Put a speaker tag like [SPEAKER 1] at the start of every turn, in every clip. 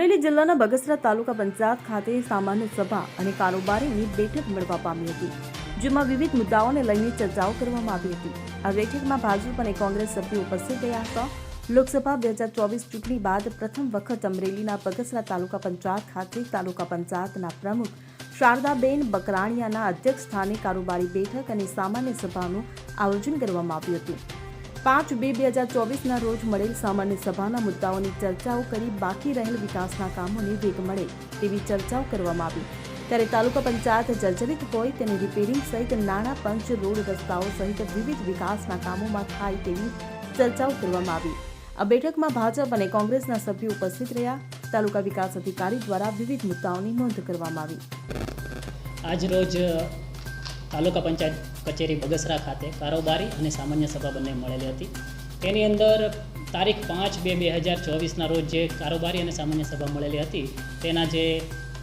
[SPEAKER 1] અમરેલી જિલ્લાના બગસરા તાલુકા પંચાયત ખાતે સામાન્ય સભા અને કારોબારીની બેઠક મળવા પામી હતી, જેમાં વિવિધ મુદ્દાઓને લઈને ચર્ચાઓ કરવામાં આવી હતી. આ બેઠકમાં ભાજપ અને કોંગ્રેસ સભ્યો ઉપસ્થિત રહ્યા હતા. લોકસભા બે હજાર ચોવીસ ચૂંટણી બાદ પ્રથમ વખત અમરેલીના બગસરા તાલુકા પંચાયત ખાતે તાલુકા પંચાયતના પ્રમુખ શારદાબેન બકરાણીયાના અધ્યક્ષ સ્થાને કારોબારી બેઠક અને સામાન્ય સભાનું આયોજન કરવામાં આવ્યું હતું. પાંચ બે બે હજાર ચોવીસના રોજ મળેલ સામાન્ય સભાના મુદ્દાઓની ચર્ચાઓ કરી બાકી રહેલ વિકાસના કામોને વેગ મળે તેવી ચર્ચાઓ કરવામાં આવી. ત્યારે તાલુકા પંચાયત જર્જરિત હોય તેની રિપેરિંગ સહિત નાણાં પંચ, રોડ રસ્તાઓ સહિત વિવિધ વિકાસના કામોમાં થાય તેવી ચર્ચાઓ કરવામાં આવી. આ બેઠકમાં ભાજપ અને કોંગ્રેસના સભ્યો ઉપસ્થિત રહ્યા. તાલુકા વિકાસ અધિકારી દ્વારા વિવિધ મુદ્દાઓની નોંધ કરવામાં આવી.
[SPEAKER 2] આજરોજ તાલુકા પંચાયત કચેરી બગસરા ખાતે કારોબારી અને સામાન્ય સભા બંને મળેલી હતી. તેની અંદર તારીખ પાંચ બે બે હજાર ચોવીસના રોજ જે કારોબારી અને સામાન્ય સભા મળેલી હતી, તેના જે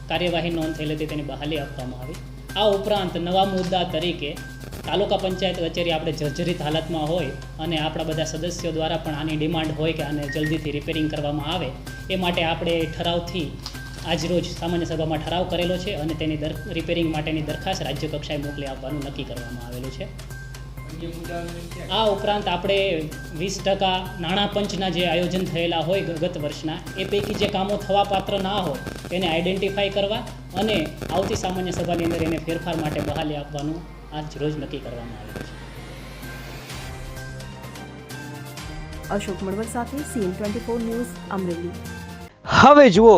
[SPEAKER 2] કાર્યવાહી નોંધ થયેલી હતી તેની બહાલી આપવામાં આવી. આ ઉપરાંત નવા મુદ્દા તરીકે તાલુકા પંચાયત કચેરી આપણે જર્જરિત હાલતમાં હોય અને આપણા બધા સદસ્યો દ્વારા પણ આની ડિમાન્ડ હોય કે આને જલ્દીથી રિપેરિંગ કરવામાં આવે, એ માટે આપણે ઠરાવથી આજરોજ સામાન્ય સભામાં ઠરાવ કરેલો છે અને તેની દર રિપેરિંગ માટેની દરખાસ્ત રાજ્ય કક્ષાએ મોકલી આપવાનું નક્કી કરવામાં આવેલું છે. આ ઉપરાંત આપણે વીસ ટકા નાણાં પંચના જે આયોજન થયેલા હોય ગત વર્ષના એ પૈકી જે કામો થવા પાત્ર ના હોય તેને આઈડેન્ટિફાઈ કરવા અને આવતી સામાન્ય સભાની અંદર એને ફેરફાર માટે બહાલી આપવાનું આજ રોજ નક્કી કરવામાં આવ્યું છે.
[SPEAKER 1] અશોક મળવર સાથે CN twenty four news Amreli.
[SPEAKER 3] હવે જુઓ